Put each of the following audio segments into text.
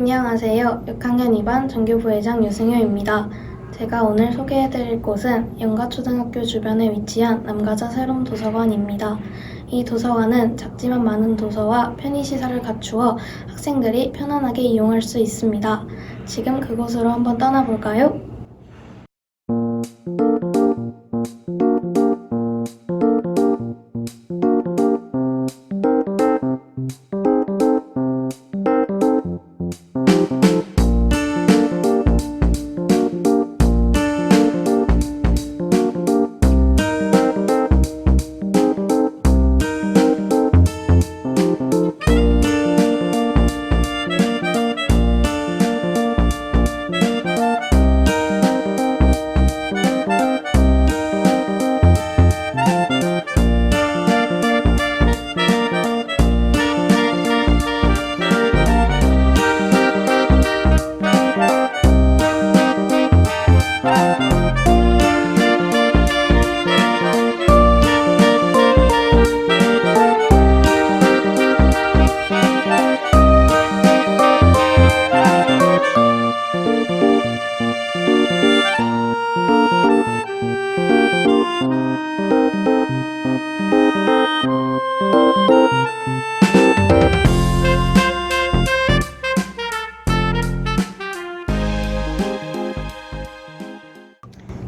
안녕하세요. 6학년 2반 정규부회장 유승효입니다. 제가 오늘 소개해드릴 곳은 영가초등학교 주변에 위치한 남가자 새롬 도서관입니다. 이 도서관은 작지만 많은 도서와 편의시설을 갖추어 학생들이 편안하게 이용할 수 있습니다. 지금 그곳으로 한번 떠나볼까요?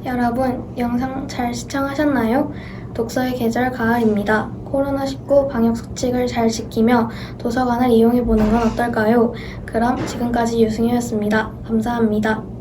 여러분, 영상 잘 시청하셨나요? 독서의 계절 가을입니다. 코로나19 방역 수칙을 잘 지키며 도서관을 이용해 보는 건 어떨까요? 그럼 지금까지 유승효였습니다. 감사합니다.